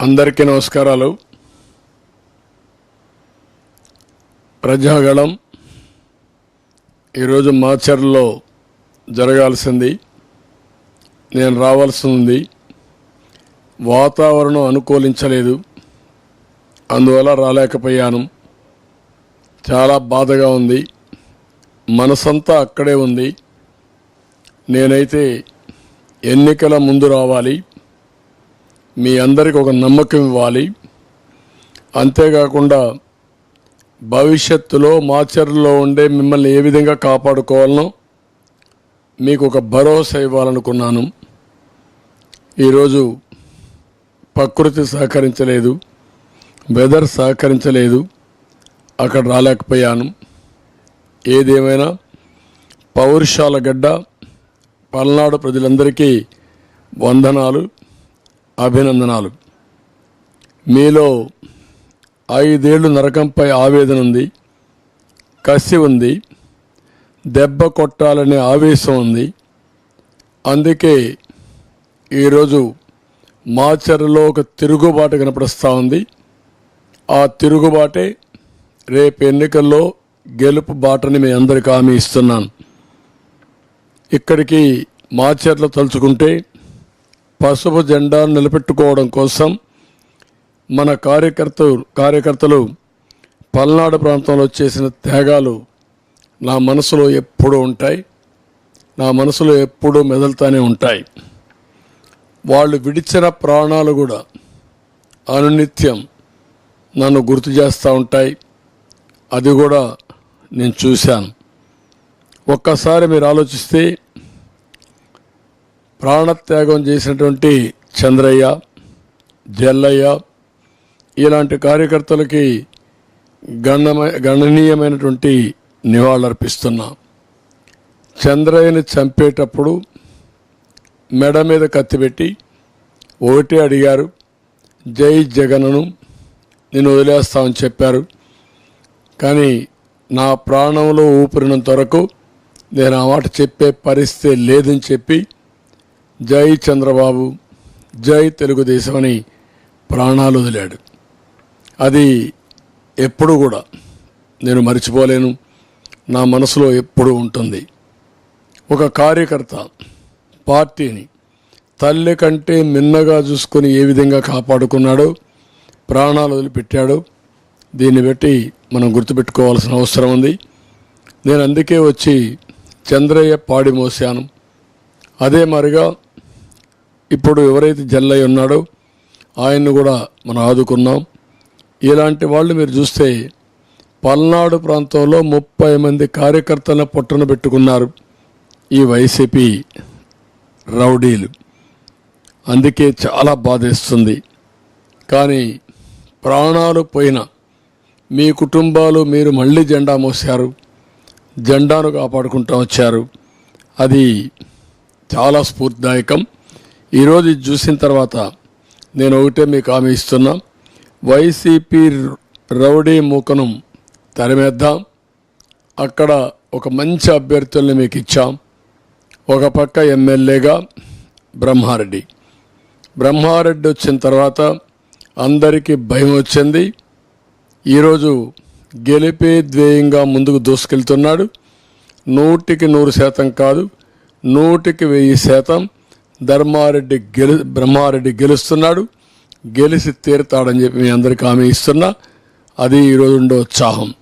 అందరికీ నమస్కారాలు. ప్రజాగళం ఈరోజు మాచర్లో జరగాల్సింది. నేను రావాల్సి ఉంది వాతావరణం అనుకూలించలేదు. అందువల్ల రాలేకపోయాను. చాలా బాధగా ఉంది. మనసంతా అక్కడే ఉంది. నేనైతే ఎన్నికల ముందు రావాలి. మీ అందరికి ఒక నమ్మకం ఇవ్వాలి. అంతేకాకుండా భవిష్యత్తులో మాచర్లో ఉండే మిమ్మల్ని ఏ విధంగా కాపాడుకోవాలనో మీకు ఒక భరోసా ఇవ్వాలనుకున్నాను. ఈరోజు ప్రకృతి సహకరించలేదు వెదర్ సహకరించలేదు అక్కడ రాలేకపోయాను. ఏదేమైనా పౌరుషాల గడ్డ పల్నాడు ప్రజలందరికీ వందనాలు. అభినందనాలు. మీలో ఐదేళ్ళు నరకంపై ఆవేదన ఉంది కసి ఉంది దెబ్బ కొట్టాలనే ఆవేశం ఉంది. అందుకే ఈరోజు మాచర్లో ఒక తిరుగుబాటు కనపడుస్తూ ఉంది. ఆ తిరుగుబాటే రేపు ఎన్నికల్లో గెలుపు బాటని మీ అందరికీ హామీ ఇస్తున్నాను. ఇక్కడికి మాచర్లు తలుచుకుంటే పసుపు జెండాను నిలబెట్టుకోవడం కోసం మన కార్యకర్తలు కార్యకర్తలు పల్నాడు ప్రాంతంలో చేసిన త్యాగాలు నా మనసులో ఎప్పుడూ ఉంటాయి. నా మనసులో ఎప్పుడూ మెదలుతానే ఉంటాయి. వాళ్ళు విడిచిన ప్రాణాలు కూడా అనునిత్యం నన్ను గుర్తు చేస్తూ ఉంటాయి. అది కూడా నేను చూశాను. ఒక్కసారి మీరు ఆలోచిస్తే ప్రాణత్యాగం చేసినటువంటి చంద్రయ్య జల్లయ్య ఇలాంటి కార్యకర్తలకి గణమ గణనీయమైనటువంటి నివాళులర్పిస్తున్నా. చంద్రయ్యని చంపేటప్పుడు మెడ మీద కత్తిపెట్టి ఒకటే అడిగారు జై జగన్ను నేను వదిలేస్తామని చెప్పారు. కానీ నా ప్రాణంలో ఊపిరినంత వరకు నేను ఆ మాట చెప్పే పరిస్థితి లేదని చెప్పి జై చంద్రబాబు జై తెలుగుదేశం అని ప్రాణాలు వదిలాడు. అది ఎప్పుడు కూడా నేను మర్చిపోలేను. నా మనసులో ఎప్పుడు ఉంటుంది. ఒక కార్యకర్త పార్టీని తల్లి కంటే మిన్నగా చూసుకొని ఏ విధంగా కాపాడుకున్నాడో ప్రాణాలు వదిలిపెట్టాడో దీన్ని బట్టి మనం గుర్తుపెట్టుకోవాల్సిన అవసరం ఉంది. నేను అందుకే వచ్చి చంద్రయ్య పాడి మోసాను అదే మరిగా ఇప్పుడు ఎవరైతే జల్లయ్య ఉన్నాడో ఆయన్ని కూడా మనం ఆదుకున్నాం. ఇలాంటి వాళ్ళు మీరు చూస్తే పల్నాడు ప్రాంతంలో ముప్పై మంది కార్యకర్తలను పొట్టన పెట్టుకున్నారు ఈ వైసీపీ రౌడీలు. అందుకే చాలా బాధేస్తుంది. కానీ ప్రాణాలు పోయిన మీ కుటుంబాలు మీరు మళ్ళీ జెండా మోసారు జెండాను కాపాడుకుంటూ వచ్చారు. అది చాలా స్ఫూర్తిదాయకం. ఈరోజు చూసిన తర్వాత నేను ఒకటే మీకు హామీ ఇస్తున్నా. వైసీపీ రౌడీ మూకను తరిమేద్దాం. అక్కడ ఒక మంచి అభ్యర్థుల్ని మీకు ఇచ్చాం. ఒక పక్క ఎమ్మెల్యేగా బ్రహ్మారెడ్డి. బ్రహ్మారెడ్డి వచ్చిన తర్వాత అందరికీ భయం వచ్చింది. ఈరోజు గెలిపే ధ్యేయంగా ముందుకు దూసుకెళ్తున్నాడు. నూటికి నూరు శాతం కాదు నూటికి వెయ్యి శాతం ధర్మారెడ్డి గెలు బ్రహ్మారెడ్డి గెలుస్తున్నాడు. గెలిచి తీరుతాడని చెప్పి మీ అందరికీ హామీ ఇస్తున్నా. అది ఈరోజు ఉండే ఉత్సాహం.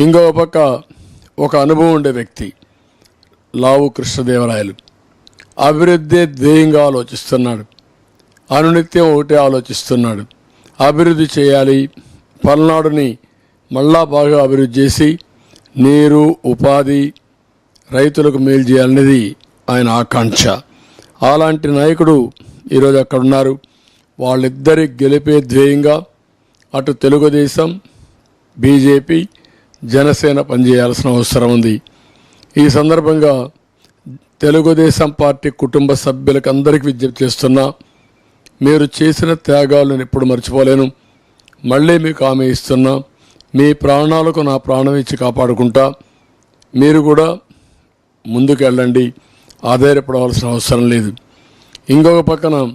ఇంకో పక్క ఒక అనుభవం ఉండే వ్యక్తి లావు కృష్ణదేవరాయలు. అభివృద్ధి ధ్యేయంగా ఆలోచిస్తున్నాడు. అనునిత్యం ఒకటే ఆలోచిస్తున్నాడు. అభివృద్ధి చేయాలి. పల్నాడుని మళ్ళా బాగా అభివృద్ధి చేసి నీరు ఉపాధి రైతులకు మేలు చేయాలనేది ఆయన ఆకాంక్ష. అలాంటి నాయకుడు ఈరోజు అక్కడ ఉన్నారు వాళ్ళిద్దరి గెలిపే ధ్యేయంగా అటు తెలుగుదేశం బీజేపీ జనసేన పనిచేయాల్సిన అవసరం ఉంది. ఈ సందర్భంగా తెలుగుదేశం పార్టీ కుటుంబ సభ్యులకు అందరికీ విజ్ఞప్తి చేస్తున్నా మీరు చేసిన త్యాగాలు నేను ఎప్పుడు మర్చిపోలేను. మళ్ళీ మీకు ఆమె ఇస్తున్నా మీ ప్రాణాలకు నా ప్రాణం ఇచ్చి కాపాడుకుంటా. మీరు కూడా ముందుకు వెళ్ళండి ఆధారపడవలసిన అవసరం లేదు. ఇంకొక పక్కన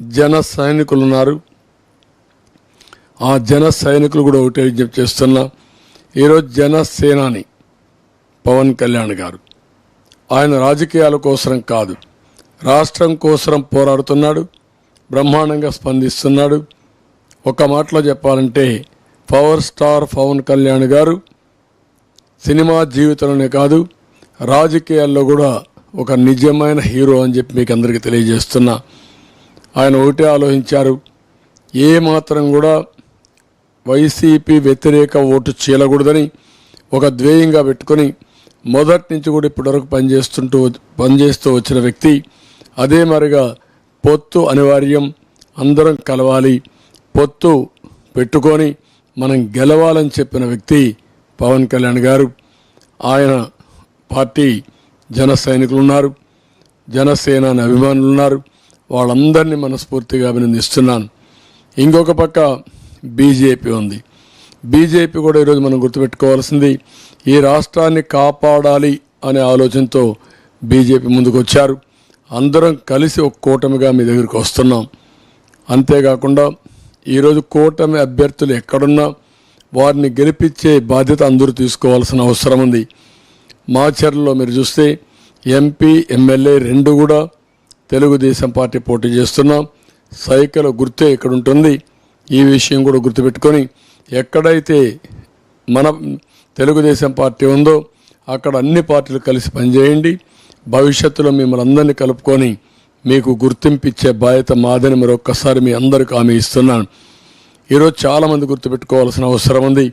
జన సైనికులు ఉన్నారు ఆ జన సైనికులు కూడా ఒకటే విజ్ఞప్తి చేస్తున్నా. ఈరోజు జనసేనాని పవన్ కళ్యాణ్ గారు. ఆయన రాజకీయాల కోసం కాదు. రాష్ట్రం కోసం పోరాడుతున్నాడు. బ్రహ్మాండంగా స్పందిస్తున్నాడు. ఒక మాటలో చెప్పాలంటే పవర్ స్టార్ పవన్ కళ్యాణ్ గారు సినిమా జీవితంలోనే కాదు రాజకీయాల్లో కూడా ఒక నిజమైన హీరో అని చెప్పి మీకు అందరికీ తెలియజేస్తున్నా. ఆయన ఒకటే ఆలోచించారు. ఏ మాత్రం కూడా వైసీపీ వ్యతిరేక ఓటు చీలకూడదని ఒక ధ్యేయంగా పెట్టుకొని మొదటి నుంచి కూడా ఇప్పటివరకు పనిచేస్తుంటూ పనిచేస్తూ వచ్చిన వ్యక్తి అదే మరిగా పొత్తు అనివార్యం. అందరం కలవాలి. పొత్తు పెట్టుకొని మనం గెలవాలని చెప్పిన వ్యక్తి పవన్ కళ్యాణ్ గారు. ఆయన పార్టీ జన సైనికులు ఉన్నారు జనసేన అభిమానులు ఉన్నారు. వాళ్ళందరినీ మనస్ఫూర్తిగా అభినందిస్తున్నాను. ఇంకొక పక్క బీజేపీ ఉంది. బీజేపీ కూడా ఈరోజు మనం గుర్తుపెట్టుకోవాల్సింది ఈ రాష్ట్రాన్ని కాపాడాలి అనే ఆలోచనతో బీజేపీ ముందుకు వచ్చారు అందరం కలిసి ఒక కూటమిగా మీ దగ్గరికి వస్తున్నాం. అంతేకాకుండా ఈరోజు కూటమి అభ్యర్థులు ఎక్కడున్నా వారిని గెలిపించే బాధ్యత అందరూ తీసుకోవాల్సిన అవసరం ఉంది. మాచర్లలో మీరు చూస్తే ఎంపీ ఎమ్మెల్యే రెండు కూడా తెలుగుదేశం పార్టీ పోటీ చేస్తున్నాం. సైకిల్ గుర్తే ఇక్కడ ఉంటుంది ఈ విషయం కూడా గుర్తుపెట్టుకొని ఎక్కడైతే మన తెలుగుదేశం పార్టీ ఉందో అక్కడ అన్ని పార్టీలు కలిసి పనిచేయండి. భవిష్యత్తులో మిమ్మల్ని అందరినీ కలుపుకొని మీకు గుర్తింపు ఇచ్చే బాధ్యత మాదని మరొక్కసారి మీ అందరికి హామీ ఇస్తున్నాను. ఈరోజు చాలామంది గుర్తుపెట్టుకోవాల్సిన అవసరం ఉంది.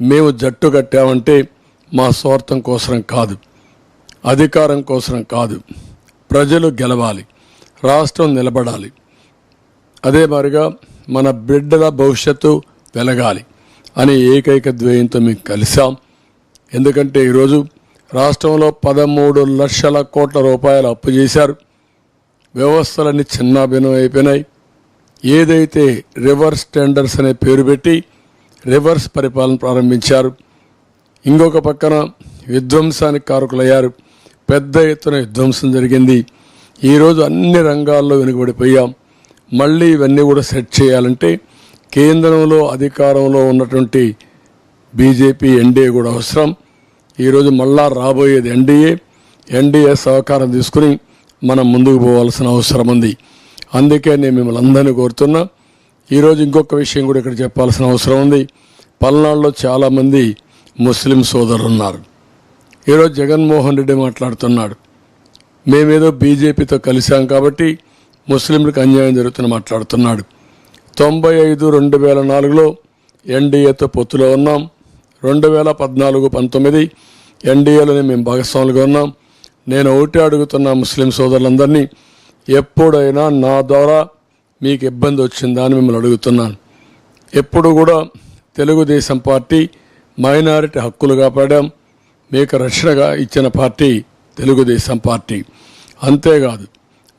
మేము జట్టు కట్టామంటే మా స్వార్థం కోసం కాదు అధికారం కోసం కాదు. ప్రజలు గెలవాలి రాష్ట్రం నిలబడాలి. అదే మాదిరిగా మన బిడ్డల భవిష్యత్తు వెలగాలి అనే ఏకైక ద్వేయంతో మేము కలిసాం ఎందుకంటే ఈరోజు రాష్ట్రంలో పదమూడు లక్షల కోట్ల రూపాయలు అప్పు చేశారు. వ్యవస్థలన్నీ చిన్నాభిన్నం అయిపోయినాయి. ఏదైతే రివర్స్ టెండర్స్ అనే పేరు పెట్టి రివర్స్ పరిపాలన ప్రారంభించారు. ఇంకొక పక్కన విధ్వంసానికి కారకులయ్యారు. పెద్ద ఎత్తున విధ్వంసం జరిగింది. ఈరోజు అన్ని రంగాల్లో వెనుకబడిపోయాం. మళ్ళీ ఇవన్నీ కూడా సెట్ చేయాలంటే కేంద్రంలో అధికారంలో ఉన్నటువంటి బీజేపీ ఎన్డీఏ కూడా అవసరం. ఈరోజు మళ్ళా రాబోయేది ఎన్డీఏ. ఎన్డీఏ సహకారం తీసుకుని మనం ముందుకు పోవాల్సిన అవసరం ఉంది. అందుకే నేను మిమ్మల్ని అందరినీ కోరుతున్నా. ఈరోజు ఇంకొక విషయం కూడా ఇక్కడ చెప్పాల్సిన అవసరం ఉంది. పల్నాడులో చాలామంది ముస్లిం సోదరులు ఉన్నారు ఈరోజు జగన్మోహన్ రెడ్డి మాట్లాడుతున్నాడు. మేమేదో బీజేపీతో కలిశాం కాబట్టి ముస్లింలకు అన్యాయం జరుగుతున్న మాట్లాడుతున్నాడు. తొంభై ఐదు రెండు వేల నాలుగులో ఎన్డీఏతో పొత్తులో ఉన్నాం. రెండు వేల పద్నాలుగు పంతొమ్మిది ఎన్డీఏలోనే మేము భాగస్వాములుగా ఉన్నాం. నేను ఒకటి అడుగుతున్న ముస్లిం సోదరులందరినీ ఎప్పుడైనా నా ద్వారా మీకు ఇబ్బంది వచ్చిందా అని మిమ్మల్ని అడుగుతున్నాను. ఎప్పుడు కూడా తెలుగుదేశం పార్టీ మైనారిటీ హక్కులు కాపాడాం మీకు రక్షణగా ఇచ్చిన పార్టీ తెలుగుదేశం పార్టీ. అంతేకాదు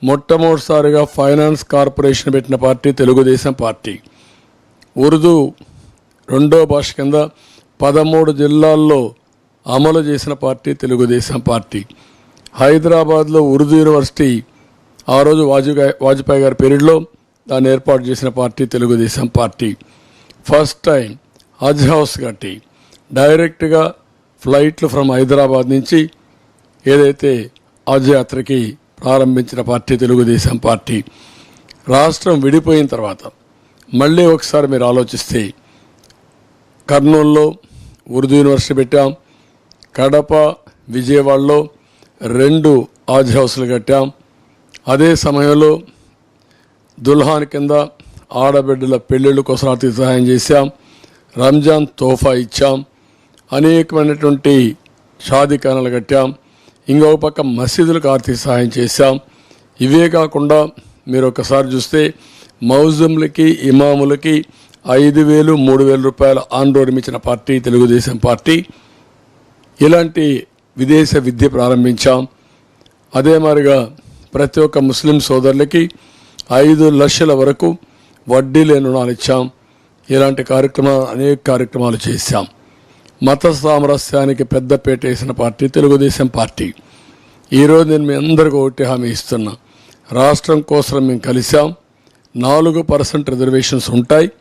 మొట్టమొదటిసారిగా ఫైనాన్స్ కార్పొరేషన్ పెట్టిన పార్టీ తెలుగుదేశం పార్టీ. ఉర్దూ రెండో భాష కింద పదమూడు జిల్లాల్లో అమలు చేసిన పార్టీ తెలుగుదేశం పార్టీ. హైదరాబాద్లో ఉర్దూ యూనివర్సిటీ ఆ రోజు వాజ్పేయి వాజ్పేయి గారి పీరియడ్లో దాన్ని ఏర్పాటు చేసిన party Telugu Desam party. First time Haj house కట్టి డైరెక్ట్గా ఫ్లైట్లు ఫ్రమ్ హైదరాబాద్ నుంచి ఏదైతే హజ్యాత్రకి ప్రారంభించిన పార్టీ తెలుగుదేశం పార్టీ రాష్ట్రం విడిపోయిన తర్వాత మళ్ళీ ఒకసారి మీరు ఆలోచిస్తే కర్నూలులో ఉర్దూ యూనివర్సిటీ పెట్టాం కడప విజయవాడలో రెండు ఆజ్ హౌస్లు కట్టాం. అదే సమయంలో దుల్హాన్ కింద ఆడబిడ్డల పెళ్ళిళ్ళ కోసం ఆర్థిక సహాయం చేశాం రంజాన్ తోఫా ఇచ్చాం. అనేకమైనటువంటి షాదీఖానాలు కట్టాం. ఇంకో పక్క మసీదులకు ఆర్థిక సహాయం చేశాం. ఇవే కాకుండా మీరు ఒకసారి చూస్తే మౌజంలకి ఇమాములకి ఐదు వేలు మూడు వేల రూపాయల ఆందోళన ఇచ్చిన పార్టీ తెలుగుదేశం పార్టీ. ఇలాంటి విదేశ విద్య ప్రారంభించాం. అదే మాదిరిగా ప్రతి ఒక్క ముస్లిం సోదరులకి ఐదు లక్షల వరకు వడ్డీ లేని రుణాలు ఇచ్చాం. ఇలాంటి కార్యక్రమాలు అనేక కార్యక్రమాలు చేశాం. మత సామరస్యానికి పెద్దపీట వేసిన పార్టీ తెలుగుదేశం పార్టీ. ఈరోజు నేను మీ అందరికీ ఒకటి హామీ ఇస్తున్నా. రాష్ట్రం కోసం మేము కలిసాం నాలుగు పర్సెంట్ రిజర్వేషన్స్ ఉంటాయి.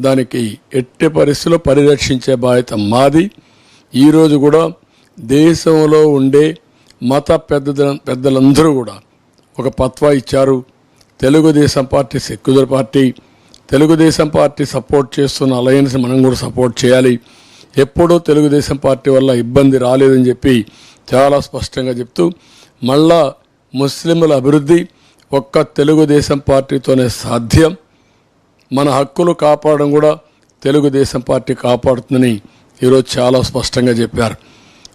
దానికి ఎట్టి పరిస్థితుల్లో పరిరక్షించే బాధ్యత మాది. ఈరోజు కూడా దేశంలో ఉండే మత పెద్ద పెద్దలందరూ కూడా ఒక పత్వా ఇచ్చారు. Telugu Desam party secular party. Telugu Desam party support చేస్తున్న అలయన్స్ మనం కూడా సపోర్ట్ చేయాలి. ఎప్పుడూ తెలుగుదేశం పార్టీ వల్ల ఇబ్బంది రాలేదని చెప్పి చాలా స్పష్టంగా చెప్తూ మళ్ళా ముస్లింల అభివృద్ధి ఒక్క తెలుగుదేశం పార్టీతోనే సాధ్యం. మన హక్కులు కాపాడడం కూడా తెలుగుదేశం పార్టీ కాపాడుతుందని ఈరోజు చాలా స్పష్టంగా చెప్పారు.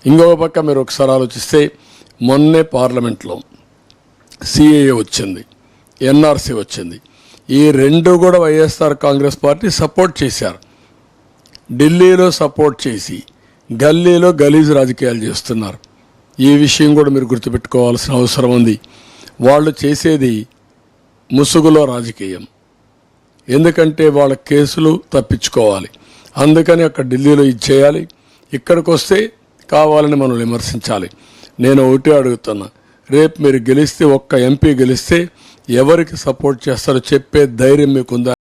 ఇంకొక పక్క మీరు ఒకసారి ఆలోచిస్తే మొన్నే పార్లమెంట్లో సిఏఏ వచ్చింది ఎన్ఆర్సీ వచ్చింది. ఈ రెండు కూడా వైఎస్ఆర్ కాంగ్రెస్ పార్టీ సపోర్ట్ చేశారు. ఢిల్లీలో సపోర్ట్ చేసి గల్లీలో గలీజ్ రాజకీయాలు చేస్తున్నారు. ఈ విషయం కూడా మీరు గుర్తుపెట్టుకోవాల్సిన అవసరం ఉంది. వాళ్ళు చేసేది ముసుగులో రాజకీయం. ఎందుకంటే వాళ్ళ కేసులు తప్పించుకోవాలి. అందుకని అక్కడ ఢిల్లీలో ఇది చేయాలి. ఇక్కడికి వస్తే కావాలని మనం విమర్శించాలి. నేను ఒకటే అడుగుతున్నా. రేపు మీరు గెలిస్తే ఒక్క ఎంపీ గెలిస్తే ఎవరికి సపోర్ట్ చేస్తారో చెప్పే ధైర్యం మీకుందా?